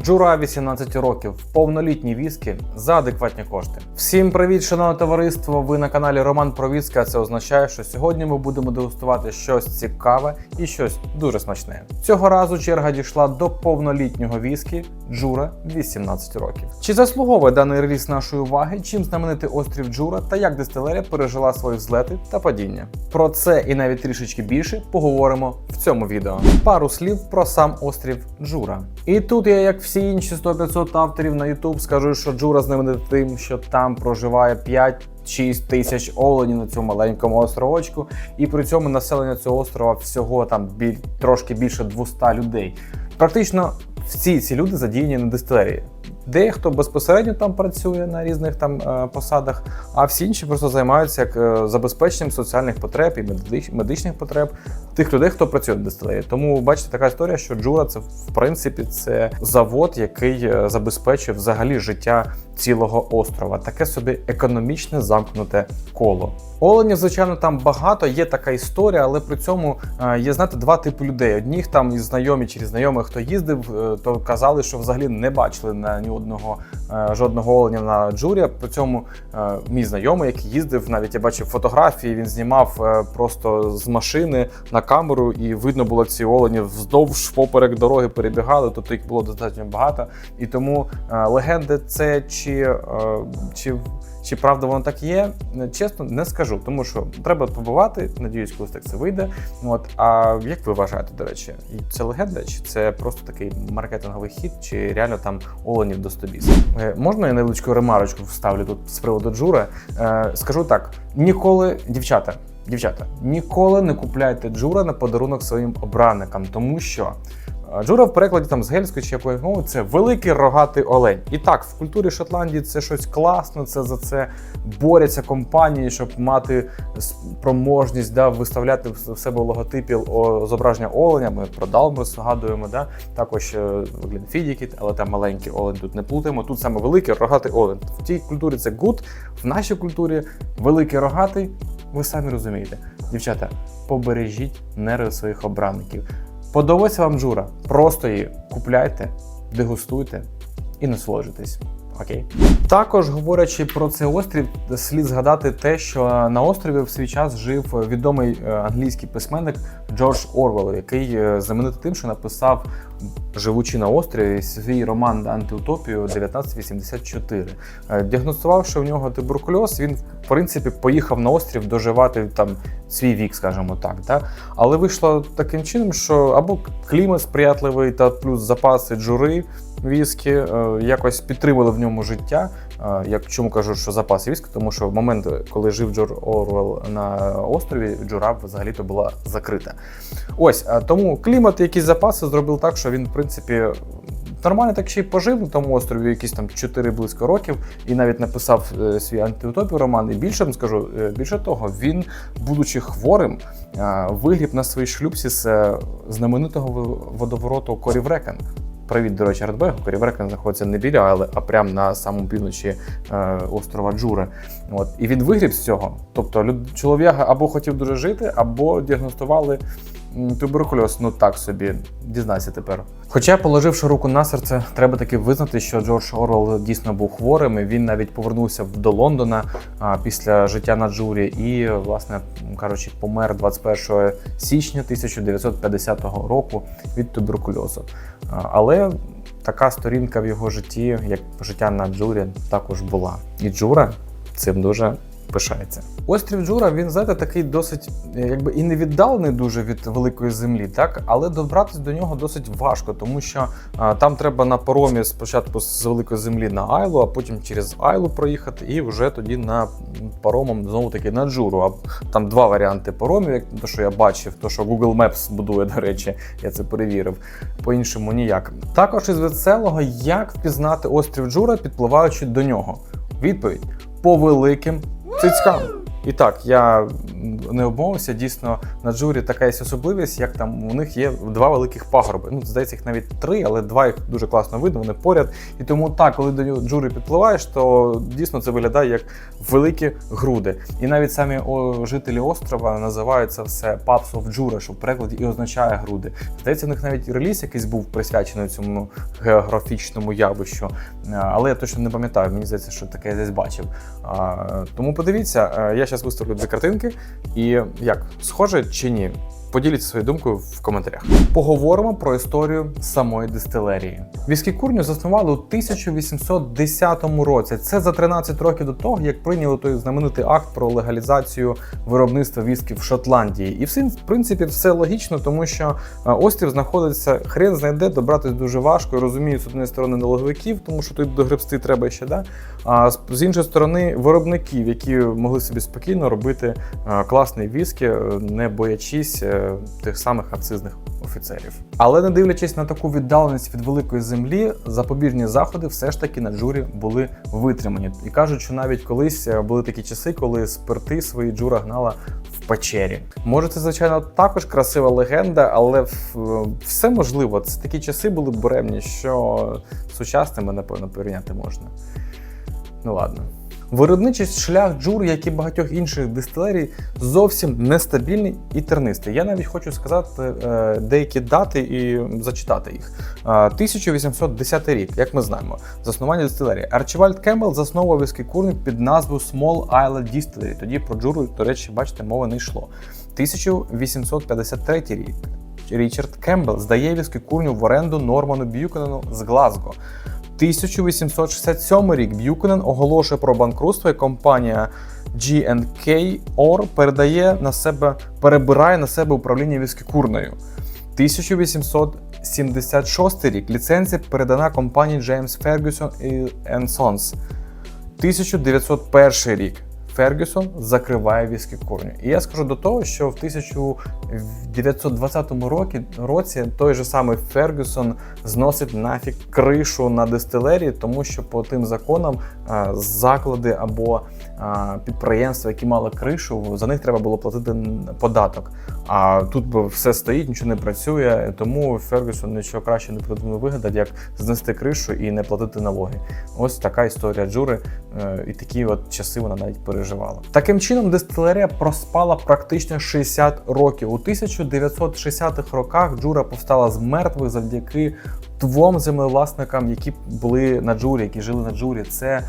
Джура 18 років, повнолітні віскі за адекватні кошти. Всім привіт, шановне товариство! Ви на каналі Роман а Це означає, що сьогодні ми будемо дегустувати щось цікаве і щось дуже смачне. Цього разу черга дійшла до повнолітнього віскі Джура 18 років. Чи заслуговує даний реліз нашої уваги? Чим знаменитий острів Джура та як дистилерія пережила свої взлети та падіння? Про це і навіть трішечки більше поговоримо в цьому відео. Пару слів про сам острів Джура. І тут я, як всі інші 100-500 авторів на YouTube, скажу, що Джура знаменитий тим, що там проживає 5-6 тисяч оленів на цьому маленькому островочку, і при цьому населення цього острова всього там біль, трошки більше 200 людей. Практично всі ці люди задіяні на дистилерії. Дехто безпосередньо там працює на різних там е, посадах, а всі інші просто займаються як е, забезпеченням соціальних потреб і медич- медичних потреб тих людей, хто працює на дистилерії. Тому бачите, така історія, що Джура це в принципі це завод, який е, забезпечує взагалі життя цілого острова. Таке собі економічне замкнуте коло. Оленів, звичайно, там багато. Є така історія, але при цьому е, є знаєте, два типи людей. Одніх там із знайомі чи знайомих, хто їздив, е, то казали, що взагалі не бачили на ні одного жодного оленя на джурі. При цьому мій знайомий, який їздив, навіть я бачив фотографії, він знімав просто з машини на камеру, і видно було ці олені вздовж поперек дороги перебігали. Тобто їх було достатньо багато. І тому е, легенди це чи, е, чи чи правда воно так є, чесно не скажу, тому що треба побувати. Надіюсь, колись так це вийде. От а як ви вважаєте, до речі, це легенда, чи це просто такий маркетинговий хід, чи реально там оленів до 100 біс? Е, Можна я невеличку ремарочку вставлю тут з приводу Джура? Е, скажу так: ніколи, дівчата, дівчата, ніколи не купляйте Джура на подарунок своїм обранникам, тому що. е, Джура в перекладі там з гельської чи якої мови це великий рогатий олень. І так, в культурі Шотландії це щось класне, це за це борються компанії, щоб мати спроможність да, виставляти в себе в логотипі зображення оленя. Ми про Далмрус згадуємо, да? також е, Глінфідіки, але там маленький олень тут не плутаємо. Тут саме великий рогатий олень. В тій культурі це гуд, в нашій культурі великий рогатий, ви самі розумієте. Дівчата, побережіть нерви своїх обранників. Подобається вам джура? Просто її купляйте, дегустуйте і насолоджуйтесь. Окей. Також говорячи про цей острів, слід згадати те, що на острові в свій час жив відомий е, англійський письменник Джордж Орвел, який е, знаменитий тим, що написав, живучи на острові, свій роман Антиутопію 1984. Е, Діагностувавши в нього туберкульоз, він в принципі поїхав на острів доживати там свій вік, скажімо так. Да? Але вийшло таким чином, що або клімат сприятливий та плюс запаси джури віскі е, якось підтримали в ньому життя. Е, Я чому кажу, що запаси віскі, тому що в момент, коли жив Джордж Орвел на острові, джура взагалі-то була закрита. Ось тому клімат, якісь запаси зробив так, що він, в принципі, нормально так ще й пожив на тому острові, якісь там 4 близько років, і навіть написав е, свій антиутопію роман. І більше вам скажу, е, більше того, він, будучи хворим, вигріб на своїй шлюбці з е, знаменитого водовороту Коріврекен. Привіт, до речі, Радбегу. Коріврекен знаходиться не біля, але а прямо на самому півночі е, острова Джури. От і він вигріб з цього. Тобто, люд, чолов'яга або хотів дуже жити, або діагностували туберкульоз. Ну так собі, дізнайся тепер. Хоча, положивши руку на серце, треба таки визнати, що Джордж Орвел дійсно був хворим. і Він навіть повернувся до Лондона а, після життя на Джурі і, власне кажучи, помер 21 січня 1950 року від туберкульозу. А, Але така сторінка в його житті, як життя на Джурі, також була. І Джура цим дуже пишається. Острів Джура, він знаєте, такий досить, е, якби і не віддалений дуже від великої землі, так але добратися до нього досить важко, тому що а, там треба на паромі спочатку з великої землі на Айлу, а потім через Айлу проїхати, і вже тоді на паромом знову таки на Джуру. А там два варіанти паромів, як то, що я бачив, то що Google Maps будує, до речі, я це перевірив. По-іншому ніяк. Також із веселого, як впізнати острів Джура, підпливаючи до нього. Відповідь по великим цицькам. І так, я не обмовився. Дійсно, на джурі така є особливість, як там у них є два великих пагорби. Ну, здається, їх навіть три, але два їх дуже класно видно, вони поряд. І тому так, коли до джури підпливаєш, то дійсно це виглядає як великі груди. І навіть самі жителі острова називають це все Paps of Jura, що в перекладі і означає груди. Здається, в них навіть реліз якийсь був присвячений цьому географічному явищу, Е, але я точно не пам'ятаю. Мені здається, що таке я десь бачив. Тому подивіться, е, я зараз виставлю дві картинки, і як схоже чи ні? Поділіться своєю думкою в коментарях. Поговоримо про історію самої дистилерії. Віскі курню заснували у 1810 році. Це за 13 років до того, як прийняли той знаменитий акт про легалізацію виробництва віскі в Шотландії. І всім, в принципі, все логічно, тому що е, острів знаходиться, хрен знайде, добратись дуже важко. І розумію, з однієї сторони налоговиків, тому що тут догребсти треба ще, да? а з- іншої сторони виробників, які могли собі спокійно робити е, класний віскі, е, не боячись тих самих акцизних офіцерів. Але не дивлячись на таку віддаленість від великої землі, запобіжні заходи все ж таки на джурі були витримані. І кажуть, що навіть колись е, були такі часи, коли спирти свої джура гнала в печері. Може, це звичайно також красива легенда, але все можливо. Це такі часи були буремні, що сучасними, напевно, порівняти можна. Ну ладно. Виробничий шлях джур, як і багатьох інших дистилерій, зовсім нестабільний і тернистий. Я навіть хочу сказати е, деякі дати і зачитати їх. Е, 1810 рік, як ми знаємо, заснування дистилерії. Арчівальд Кембл засновував віскі курник під назвою Small Island Distillery. Тоді про джуру, до речі, бачите, мови не йшло. 1853 рік. Річард Кембл здає віскі курню в оренду Норману Б'юкенену з Глазго. 1867 рік Б'юкенен оголошує про банкрутство, і компанія G&K Or передає на себе, перебирає на себе управління віскікурною. 1876 рік ліцензія передана компанії James Ferguson Sons. 1901 рік Фергюсон закриває віскі курню. І я скажу до того, що в 1920 році, році той же самий Фергюсон зносить нафіг кришу на дистилерії, тому що по тим законам заклади або підприємства, які мали кришу, за них треба було платити податок. А тут все стоїть, нічого не працює, тому Фергюсон нічого краще не придумав вигадати, як знести кришу і не платити налоги. Ось така історія Джури, е, і такі от часи вона навіть переживала. Таким чином, дистилерія проспала практично 60 років. У 1960-х роках Джура повстала з мертвих завдяки двом землевласникам, які були на Джурі, які жили на Джурі. Це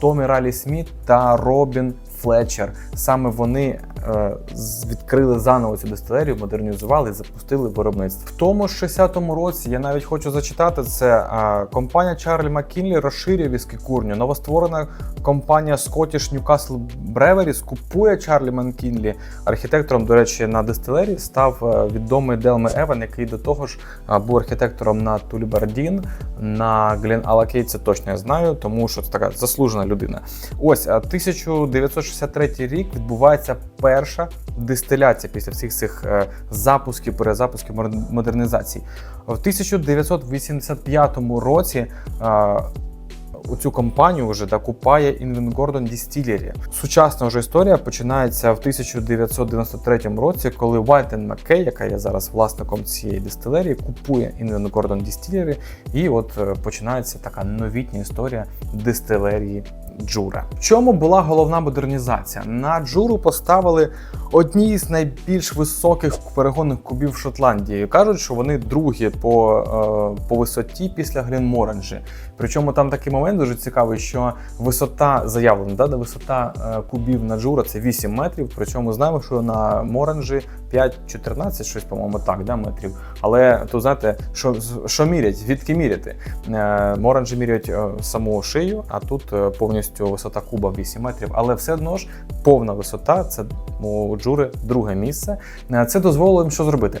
Томі Ралі Сміт та Робін Флетчер. Саме вони е, відкрили заново цю дистилерію, модернізували і запустили виробництво. В тому ж 60-му році я навіть хочу зачитати це. Е, компанія Чарлі Маккінлі розширює віскікурню. Новостворена компанія Scottish Newcastle Breweries купує Чарлі Маккінлі. Архітектором, до речі, на дистилерії став е, відомий Делме Еван, який до того ж був архітектором на Тулібардін, на Глен Алакей. Це точно я знаю, тому що це така заслужена людина. Ось 1960 63 рік відбувається перша дистиляція після всіх цих е, запусків, перезапусків модернізацій. В 1985 році е, у цю компанію вже да, купає Інвін Гордон Дістілері. Сучасна вже історія починається в 1993 році, коли White Маккей, яка є зараз власником цієї дистилерії, купує Інвін Гордон Дістілері. І от е, починається така новітня історія дистилерії Джура. В чому була головна модернізація? На Джуру поставили одні з найбільш високих перегонних кубів Шотландії. Кажуть, що вони другі по, е, по висоті після Грінморанджі. Причому там такий момент дуже цікавий, що висота заявлена, да, висота е, кубів на Джура це 8 метрів. Причому знаємо, що на Моранджі 5-14, щось, по-моєму, так, да, метрів. Але то знаєте, що, що мірять, звідки міряти? Е, Моранджі міряють е, саму шию, а тут е, повністю висота куба 8 метрів. Але все одно ж повна висота це у Джури друге місце. Е, Це дозволило їм що зробити?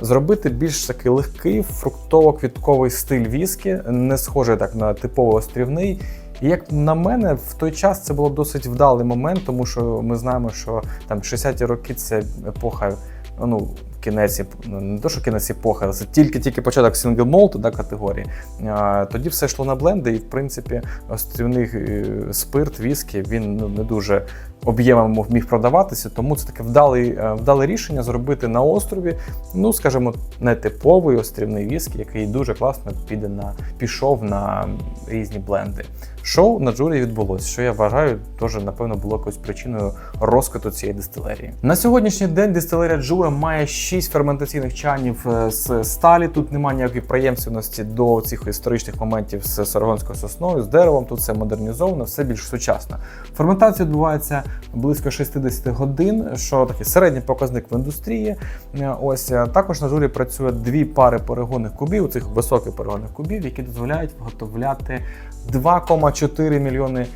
Зробити більш такий легкий фруктово-квітковий стиль віскі, не схожий так на типовий острівний. І як на мене, в той час це було досить вдалий момент, тому що ми знаємо, що там 60-ті роки це епоха, ну. Кінець, ну, не то, що кінець епохи, це тільки-тільки початок сингл молту да, категорії. Тоді все йшло на бленди, і в принципі острівний е, спирт, віскі, він ну, не дуже об'ємами міг продаватися, тому це таке вдале, вдале рішення зробити на острові. Ну, скажімо, нетиповий острівний віск, який дуже класно піде на пішов на різні бленди. Шоу на джурі відбулося, що я вважаю, теж напевно було якоюсь причиною розквіту цієї дистилерії. На сьогоднішній день дистилерія Джура має 6 ферментаційних чанів е, з сталі. Тут немає ніякої приємственності до цих історичних моментів з саргонською сосною, з деревом. Тут все модернізовано, все більш сучасно. Ферментація відбувається близько 60 годин, що такий середній показник в індустрії. Е, Ось е, також на журі працює дві пари перегонних кубів, цих високих перегонних кубів, які дозволяють виготовляти 2,4 мільйони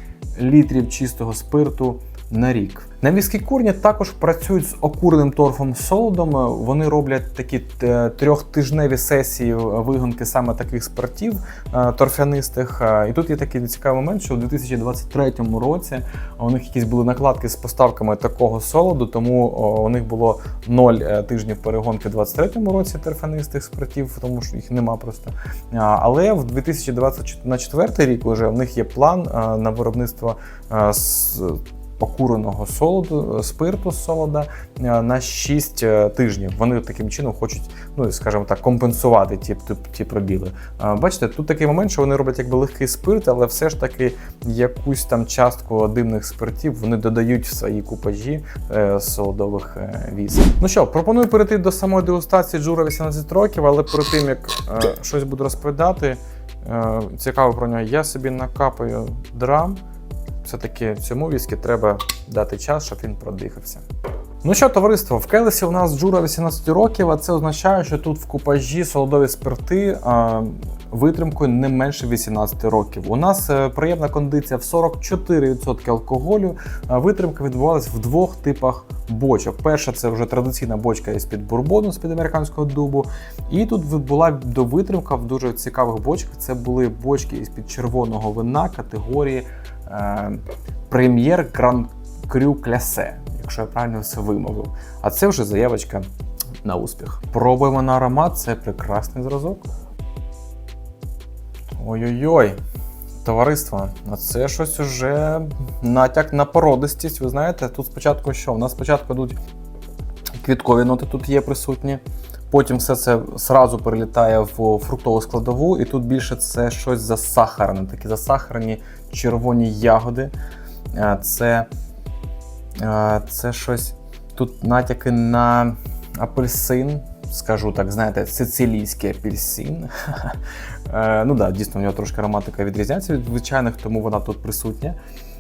літрів чистого спирту на рік. На міській курні також працюють з окуреним торфом солодом. Вони роблять такі е, трьохтижневі сесії вигонки саме таких спиртів е, торфянистих. Е, І тут є такий цікавий момент, що у 2023 році у них якісь були накладки з поставками такого солоду, тому у них було 0 тижнів перегонки у 2023 році торфянистих спиртів, тому що їх нема просто. Але в 2024 рік вже в них є план на виробництво покуреного солоду, е, спирту солода е, на 6 е, тижнів. Вони таким чином хочуть, ну скажімо так, компенсувати ті, ті, ті пробіли. Бачите, тут такий момент, що вони роблять якби легкий спирт, але все ж таки якусь там частку димних спиртів вони додають в свої купажі солодових віз. Ну що, пропоную перейти до самої дегустації Джура 18 років, але перед тим як щось буду розповідати, цікаво про нього, я собі накапаю драм все-таки цьому віскі треба дати час, щоб він продихався. Ну що, товариство, в Келесі у нас джура 18 років, а це означає, що тут в купажі солодові спирти а, витримкою не менше 18 років. У нас е, приємна кондиція в 44% алкоголю. А витримка відбувалась в двох типах бочок. Перша це вже традиційна бочка із під бурбону, з під американського дубу. І тут була довитримка в дуже цікавих бочках. Це були бочки із під червоного вина категорії Прем'єр Гран Крю Клясе, якщо я правильно все вимовив. А це вже заявочка на успіх. Пробуємо на аромат, це прекрасний зразок. Ой-ой-ой, товариство, а це щось уже натяк на породистість. Ви знаєте, тут спочатку що? У нас спочатку йдуть квіткові ноти, тут є присутні. Потім все це сразу перелітає в фруктову складову, і тут більше це щось засахарене, такі засахарені червоні ягоди. Е, Це, е, це щось тут натяки на апельсин, скажу так, знаєте, сицилійський апельсин. Е, Ну да, дійсно, в нього трошки ароматика відрізняється від звичайних, тому вона тут присутня.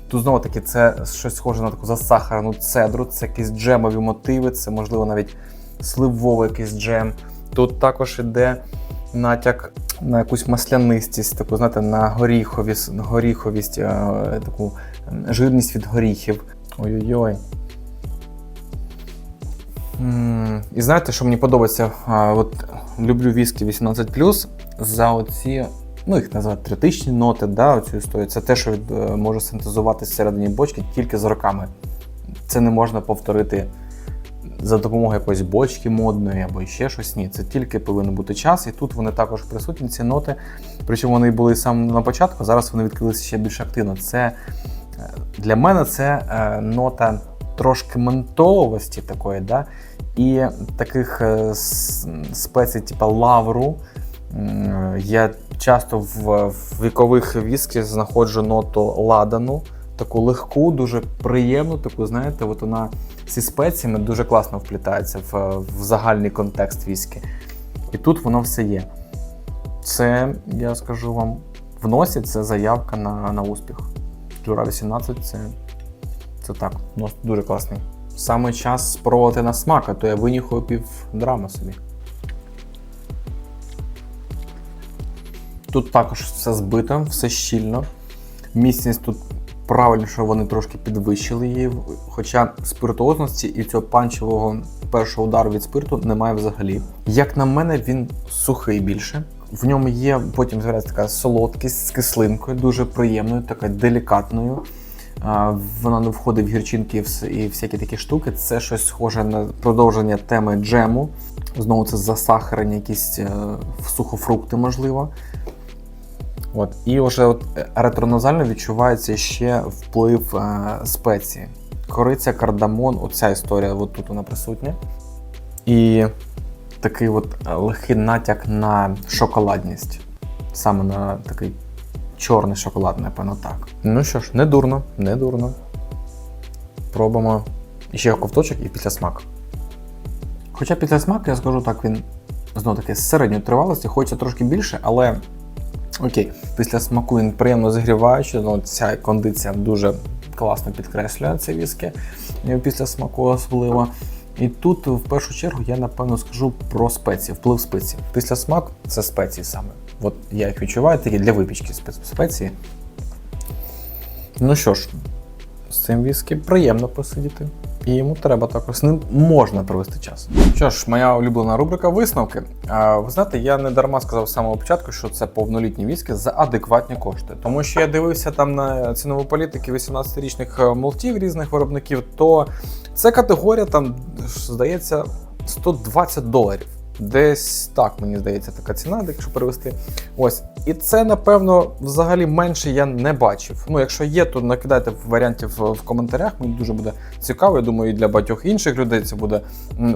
Тут знову таки це щось схоже на таку засахарену цедру, це якісь джемові мотиви, це можливо навіть сливовий якийсь джем. Тут також іде натяк на якусь маслянистість, таку, знаєте, на горіховість, горіховість, е, таку жирність від горіхів. Ой-ой-ой. І знаєте, що мені подобається? От люблю віскі 18 за оці, ну їх називають третичні ноти, да, оцю історію. Це те, що е, може синтезуватися всередині бочки тільки з роками. Це не можна повторити за допомогою якоїсь бочки модної або ще щось. Ні, це тільки повинен бути час, і тут вони також присутні, ці ноти. Причому вони були саме на початку, зараз вони відкрилися ще більш активно. Це е, для мене це е, нота трошки ментоловості такої, да? і таких е, спецій, типу лавру. М, Я часто в, в вікових віскі знаходжу ноту ладану, таку легку, дуже приємну, таку, знаєте, от вона зі спеціями дуже класно вплітається в, в загальний контекст віскі. І тут воно все є. Це, я скажу вам, в носі це заявка на, на успіх. Джура 18 це, це так, нос дуже класний. Саме час спробувати на смак, а то я винюхаю пів драма собі. Тут також все збито, все щільно. Міцність тут правильно, що вони трошки підвищили її. Хоча спиртуозності і цього панчевого першого удару від спирту немає взагалі. Як на мене, він сухий більше. В ньому є потім з'являється така солодкість з кислинкою, дуже приємною, така делікатною. Вона не входить в гірчинки і всякі такі штуки. Це щось схоже на продовження теми джему. Знову це засахарені якісь е, сухофрукти, можливо. От. І вже от е, ретроназально відчувається ще вплив е, спеції. кориця, кардамон, оця історія, от тут вона присутня. І такий от е, легкий натяк на шоколадність. Саме на такий чорний шоколад, напевно, так. Ну що ж, не дурно, не дурно. Пробуємо ще ковточок і після смак. Хоча після смак, я скажу так, він знову таки з середньої тривалості, хочеться трошки більше, але окей, після смаку він приємно зігріваючий, ну, ця кондиція дуже класно підкреслює це віскі е, після смаку особливо. І тут в першу чергу я напевно скажу про спеції, вплив спецій. Після смак це спеції саме. От я їх відчуваю такі для випічки спеції. Ну що ж, з цим віскі приємно посидіти. І йому треба також з ним можна провести час. Що ж, моя улюблена рубрика висновки. А, ви знаєте, я не дарма сказав з самого початку, що це повнолітні віскі за адекватні кошти. Тому що я дивився там на цінову політики 18-річних молтів різних виробників, то це категорія там, здається, 120 доларів. Десь так, мені здається, така ціна, якщо перевести. Ось. І це, напевно, взагалі менше я не бачив. Ну, якщо є, то накидайте варіантів в коментарях. Мені дуже буде цікаво. Я думаю, і для багатьох інших людей це буде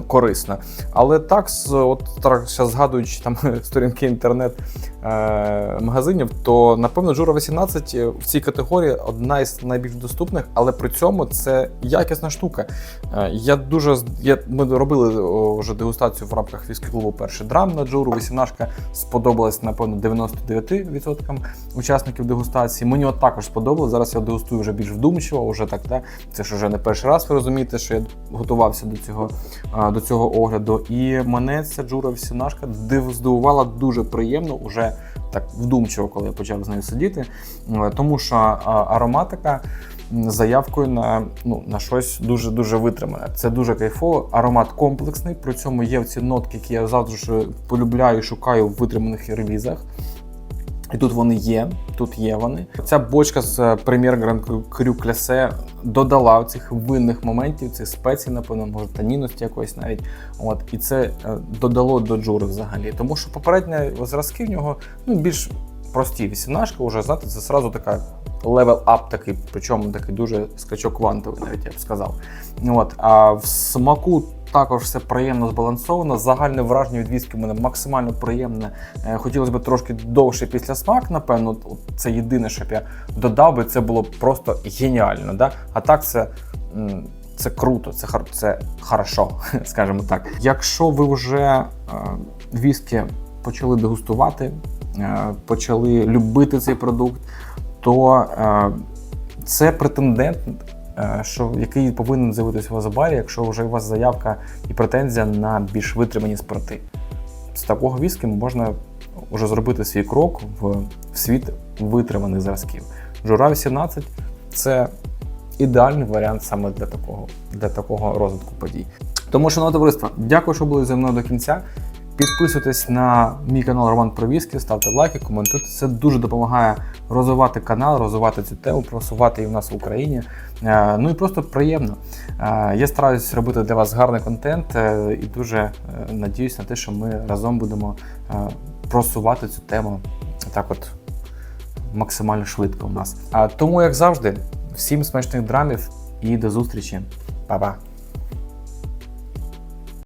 корисно. Але так, от ще згадуючи там сторінки інтернет-магазинів, то напевно Жура 18 в цій категорії одна із найбільш доступних, але при цьому це якісна штука. Е, Я дуже я, ми робили вже дегустацію в рамках віскі клубу перший драм на Джуру. 18 сподобалась, напевно, 99% учасників дегустації. Мені от також сподобалось. Зараз я дегустую вже більш вдумчиво, вже так, да? це ж вже не перший раз, ви розумієте, що я готувався до цього, до цього огляду. І мене ця Джура 18 див- здивувала дуже приємно, уже так вдумчиво, коли я почав з нею сидіти. Е, Тому що ароматика заявкою на, ну, на щось дуже дуже витримане. Це дуже кайфово. Аромат комплексний. При цьому є ці нотки, які я завжди ж полюбляю шукаю в витриманих релізах. І тут вони є, тут є вони. Ця бочка з Premier Grand Cru Classe додала цих винних моментів, цих спецій, напевно, може танінності якоїсь навіть. От і це е, додало до джури взагалі. Тому що попередні зразки в нього ну, більш прості. 18 вже знаєте, це зразу така левел ап такий, причому такий дуже скачок квантовий, навіть я б сказав. От, а в смаку також все приємно збалансовано. Загальне враження від віскі в мене максимально приємне. Е, Хотілося б трошки довше після смак, напевно. Це єдине, що б я додав би, це було просто геніально. Да? А так це. Це круто, це хар- це хорошо, скажімо так. Якщо ви вже е, віскі почали дегустувати, почали любити цей продукт, то е, це претендент, е, що, який повинен з'явитися у вас в барі, якщо вже у вас заявка і претензія на більш витримані спирти. З такого віскі можна вже зробити свій крок в, світ витриманих зразків. Жура 18 це ідеальний варіант саме для такого, для такого розвитку подій. Тому, шановне товариство, дякую, що були зі мною до кінця. Підписуйтесь на мій канал Роман про віскі, ставте лайки, коментуйте. Це дуже допомагає розвивати канал, розвивати цю тему, просувати її в нас в Україні. Е, Ну і просто приємно. Е, Я стараюсь робити для вас гарний контент е, і дуже надіюсь на те, що ми разом будемо просувати цю тему так от максимально швидко у нас. Тому, як завжди, всім смачних драмів і до зустрічі. Па-па!